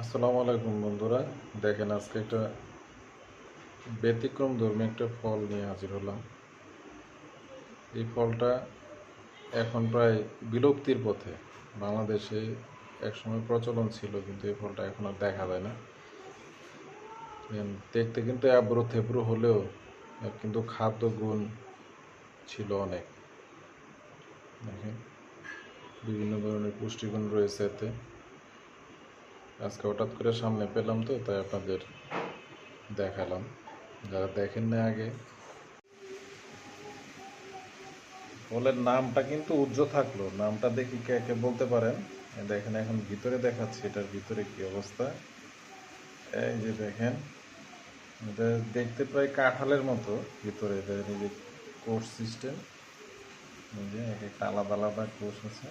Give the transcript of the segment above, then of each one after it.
আসসালামু আলাইকুম বন্ধুরা। দেখেন আজকে একটা ব্যতিক্রম ধর্মী একটা ফল নিয়ে হাজির হলাম। এই ফলটা এখন প্রায় বিলুপ্তির পথে। বাংলাদেশে একসময় প্রচলন ছিল, কিন্তু এই ফলটা এখন আর দেখা যায় না। দেখতে কিন্তু আব্রু থেব্রু হলেও কিন্তু খাদ্য গুণ ছিল অনেক। দেখেন, বিভিন্ন ধরনের পুষ্টিগুণ রয়েছে এতে। আজকে হঠাৎ করে সামনে পেলাম তো, তাই আপনাদের দেখালাম। যারা দেখেন না আগে। ফলের নামটা কিন্তু উজ্জ্ব থাকল। নামটা দেখি কে কে বলতে পারেন। দেখেন, এখন ভিতরে দেখাচ্ছি এটার ভিতরে কি অবস্থা। এই যে দেখেন, এটা দেখতে প্রায় কাঁঠালের মতো ভিতরে এই যে কোর্স সিস্টেম। এই যে এক একটা আলাদা আলাদা কোর্স আছে।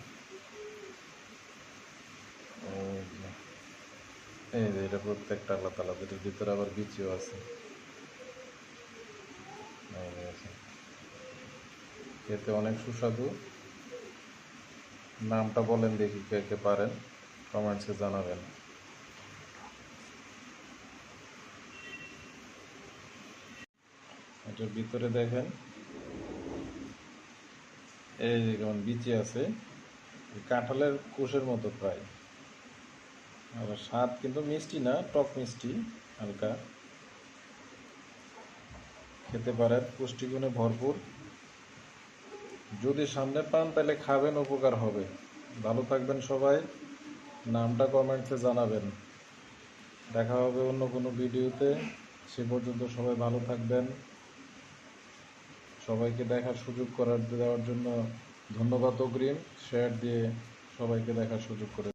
এই যে এটা প্রত্যেকটা আলাদা আলাদা এটার ভিতরে আবার বিচিও আছে। খেতে অনেক সুস্বাদু। নামটা বলেন দেখি কে পারেন, কমেন্টসে জানাবেন। এটার ভিতরে দেখেন, এই যে কেমন বিচি আছে কাঁঠালের কোষের মতো প্রায়। আর স্বাদ কিন্তু মিষ্টি না, টক মিষ্টি, হালকা। খেতে পারেন, পুষ্টিগুণে ভরপুর। যদি সামনে পান, তাহলে খাবেন, উপকার হবে। ভালো থাকবেন সবাই। নামটা কমেন্টসে জানাবেন। দেখা হবে অন্য কোনো ভিডিওতে। সে পর্যন্ত সবাই ভালো থাকবেন। সবাইকে দেখার সুযোগ করার দেওয়ার জন্য ধন্যবাদ অগ্রিম। শেয়ার দিয়ে সবাইকে দেখার সুযোগ করে